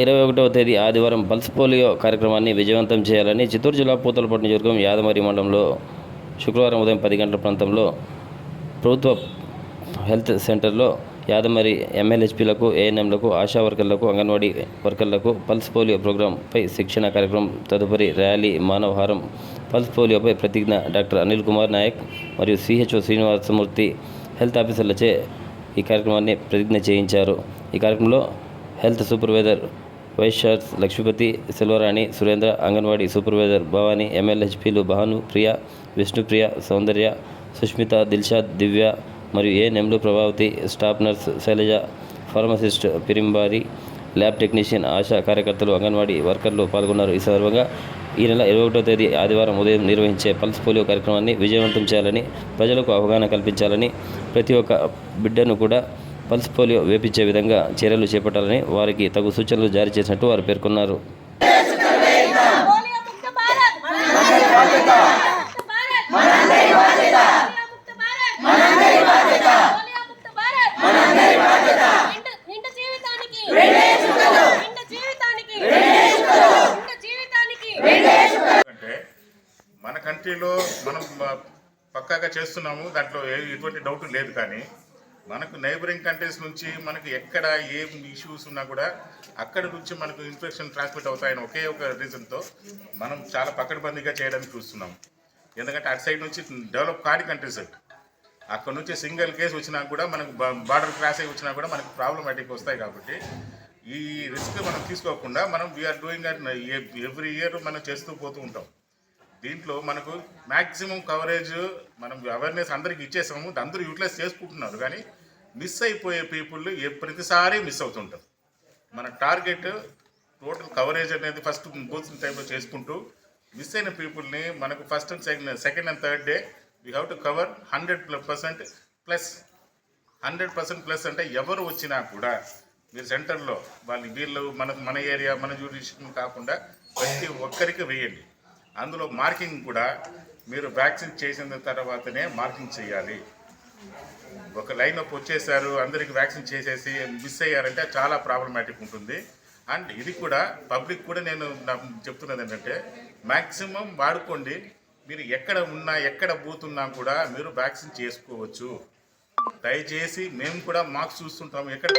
ఇరవై ఒకటవ తేదీ ఆదివారం పల్స్ పోలియో కార్యక్రమాన్ని విజయవంతం చేయాలని చిత్తూరు జిల్లా పూతలపట్టు నియోజకవర్గం యాదమరి మండలంలో శుక్రవారం ఉదయం పది గంటల ప్రాంతంలో ప్రభుత్వ హెల్త్ సెంటర్లో యాదమరి ఎంఎల్హెచ్పీలకు ఏఎన్ఎంలకు ఆశా వర్కర్లకు అంగన్వాడీ వర్కర్లకు పల్స్ పోలియో ప్రోగ్రాంపై శిక్షణ కార్యక్రమం తదుపరి ర్యాలీ మానవహారం. పల్స్ పోలియోపై ప్రతిజ్ఞ డాక్టర్ అనిల్ కుమార్ నాయక్ మరియు సిహెచ్ఓ శ్రీనివాసమూర్తి హెల్త్ ఆఫీసర్లచే ఈ కార్యక్రమాన్ని ప్రతిజ్ఞ చేయించారు. ఈ కార్యక్రమంలో హెల్త్ సూపర్వైజర్ వైశ్యాస్ లక్ష్మీపతి సెల్వరాణి సురేంద్ర అంగన్వాడీ సూపర్వైజర్ భవానీ ఎంఎల్హెచ్పీలు భాను ప్రియ విష్ణుప్రియ సౌందర్య సుష్మిత దిల్షాద్ దివ్య మరియు ఏ నెమ్లు Prabhavathi staff nurse Sailaja pharmacist పిరింబారి lab technician ASHA కార్యకర్తలు అంగన్వాడీ వర్కర్లు పాల్గొన్నారు. ఈ సందర్భంగా ఈ నెల ఇరవై ఒకటో తేదీ ఆదివారం ఉదయం నిర్వహించే పల్స్ పోలియో కార్యక్రమాన్ని విజయవంతం చేయాలని ప్రజలకు అవగాహన కల్పించాలని ప్రతి ఒక్క బిడ్డను కూడా పల్స్ పోలియో వేపించే విధంగా చర్యలు చేపట్టాలని వారికి తగు సూచనలు జారీ చేసినట్టు వారు పేర్కొన్నారు. మన కంట్రీలో మనం పక్కాగా చేస్తున్నాము దాంట్లో ఎటువంటి డౌట్ లేదు కానీ మనకు నైబరింగ్ కంట్రీస్ నుంచి మనకు ఎక్కడ ఏం ఇష్యూస్ ఉన్నా కూడా అక్కడ నుంచి మనకు ఇన్ఫెక్షన్ ట్రాన్స్మిట్ అవుతాయని ఒకే ఒక రీజన్తో మనం చాలా పకడ్బందీగా చేయడానికి చూస్తున్నాం. ఎందుకంటే అటు సైడ్ నుంచి డెవలప్ కాని కంట్రీస్ అక్కడ నుంచి సింగిల్ కేసు వచ్చినా కూడా మనకు బార్డర్ క్రాస్ అయి వచ్చినా కూడా మనకు ప్రాబ్లమాటిక్ వస్తాయి కాబట్టి ఈ రిస్క్ మనం తీసుకోకుండా మనం వీఆర్ డూయింగ్ ఎవ్రీ ఇయర్ మనం చేస్తూ పోతూ ఉంటాం. దీంట్లో మనకు మ్యాక్సిమం కవరేజ్ మనం అవేర్నెస్ అందరికి ఇచ్చేసాము అందరూ యూటిలైజ్ చేసుకుంటున్నారు. కానీ మిస్ అయిపోయే పీపుల్ ప్రతిసారి మిస్ అవుతుంటారు. మన టార్గెట్ టోటల్ కవరేజ్ అనేది ఫస్ట్ బూత్ టైంలో చేసుకుంటూ మిస్ అయిన పీపుల్ని మనకు first and second second and third day we have to cover hundred percent plus hundred percent plus అంటే ఎవరు వచ్చినా కూడా మీరు సెంటర్లో వాళ్ళు వీళ్ళు మన మన ఏరియా మన జ్యూడిషన్ కాకుండా ప్రతి ఒక్కరికి వేయండి. అందులో మార్కింగ్ కూడా మీరు వ్యాక్సిన్ చేసిన తర్వాతనే మార్కింగ్ చేయాలి. ఒక లైన్ అప్ వచ్చేసారు అందరికి వ్యాక్సిన్ చేసేసి మిస్ అయ్యారంటే చాలా ప్రాబ్లమాటిక్ ఉంటుంది. అండ్ ఇది కూడా పబ్లిక్ కూడా నేను చెప్తున్నది ఏంటంటే మ్యాక్సిమం వాడుకోండి. మీరు ఎక్కడ ఉన్నా ఎక్కడ పోతున్నా కూడా మీరు వ్యాక్సిన్ చేసుకోవచ్చు. దయచేసి మేము కూడా మార్క్స్ చూస్తుంటాము ఎక్కడ